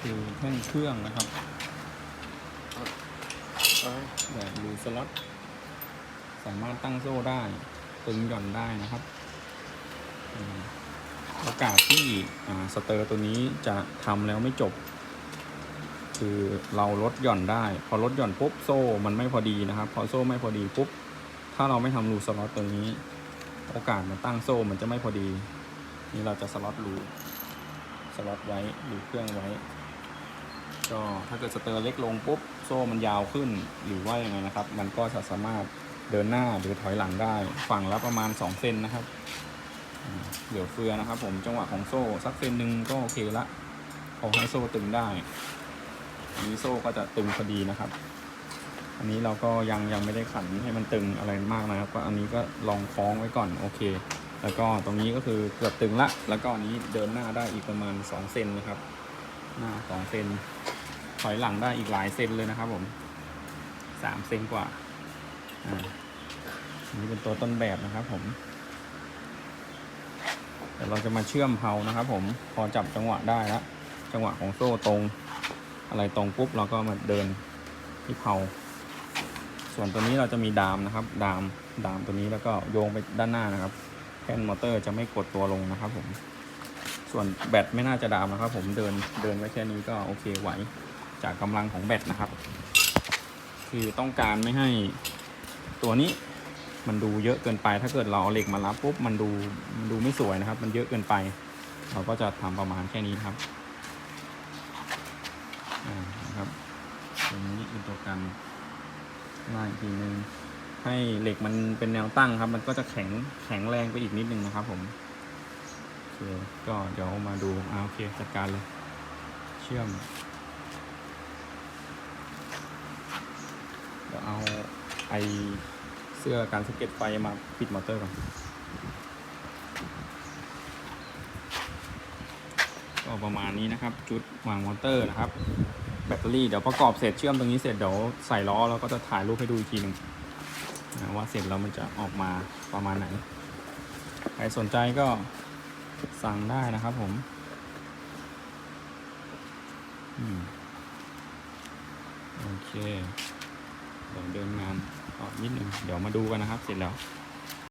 คือแท่นเครื่องนะครับแบบรูสล็อตสามารถตั้งโซ่ได้ ตึงหย่อนได้นะครับโอกาสที่สเตอร์ตัวนี้จะทำแล้วไม่จบ คือเราลดหย่อนได้ พอลดหย่อนปุ๊บโซ่มันไม่พอดีนะครับ พอโซ่ไม่พอดีปุ๊บ ถ้าเราไม่ทำรูสล็อตตัวนี้ โอกาสมันตั้งโซ่มันจะไม่พอดี นี่เราจะสล็อตรูสล็อตไว้รูเครื่องไว้ ก็ถ้าเกิดสเตอร์เล็กลงปุ๊บโซ่มันยาวขึ้นหรือว่ายังไงนะครับ มันก็จะสามารถเดินหน้าหรือถอยหลังได้ฝั่งละประมาณ 2 เซนนะครับเหลือเฟือนะครับผมจังหวะของโซ่สักเซนหนึ่งก็โอเคละพอให้โซ่ตึงได้อันนี้โซ่ก็จะตึงพอดีนะครับ อันนี้เราก็ยังยังไม่ได้ขันให้มันตึงอะไรมากนะครับก็อันนี้ก็ลองคล้องไว้ก่อนโอเค แล้วก็ตรงนี้ก็คือเกือบตึงละ แล้วก็อันนี้เดินหน้าได้อีกประมาณ2เซนนะครับ หน้าสองเซน ถอยหลังได้อีกหลายเซนเลยนะครับผมสามเซนกว่าอ่าอันนี้เป็นตัวต้นแบบนะครับผมเดี๋ยวเราจะมาเชื่อมเพานะครับ ผมพอจับจังหวะได้แล้วจังหวะของโซ่ตรง อะไรตรงปุ๊บเราก็มาเดินที่เพาส่วนตัวนี้เราจะมีดามนะครับ ดามดามตัวนี้แล้วก็โยงไปด้านหน้านะครับแท่นมอเตอร์จะไม่กดตัวลงนะครับ ผม ส่วนแบตไม่น่าจะดามนะครับ ผมเดินเดินไว้แค่นี้ก็โอเคไหว จากกำลังของแบตนะครับ คือต้องการไม่ให้ตัวนี้มันดูเยอะเกินไป ถ้าเกิดเราเอาเหล็กมารับปุ๊บมันดูมันดูไม่สวยนะครับ มันเยอะเกินไป เราก็จะทำประมาณแค่นี้ครับอ่านะครับตรงนี้เป็นตัวกันไล่อีกทีนึงให้เหล็กมันเป็นแนวตั้งครับ มันก็จะแข็งแข็งแรงไปอีกนิดนึงนะครับ ผมโอเคก็เดี๋ยวมาดูอ่าโอเคจัดการเลย เชื่อม เดี๋ยวเอา ไอเสื้อการสเก็ตไฟมาปิดมอเตอร์ก่อนก็ประมาณนี้นะครับ จุดวางมอเตอร์นะครับ แบตเตอรี่เดี๋ยวประกอบเสร็จเชื่อมตรงนี้เสร็จเดี๋ยวใส่ล้อแล้วก็จะถ่ายรูปให้ดูอีกทีหนึ่งนะว่าเสร็จแล้วมันจะออกมาประมาณไหน ใครสนใจก็สั่งได้นะครับผมอืมโอเค เดี๋ยวเดินงานออกนิดหนึ่งเดี๋ยวมาดูกันนะครับ เสร็จแล้ว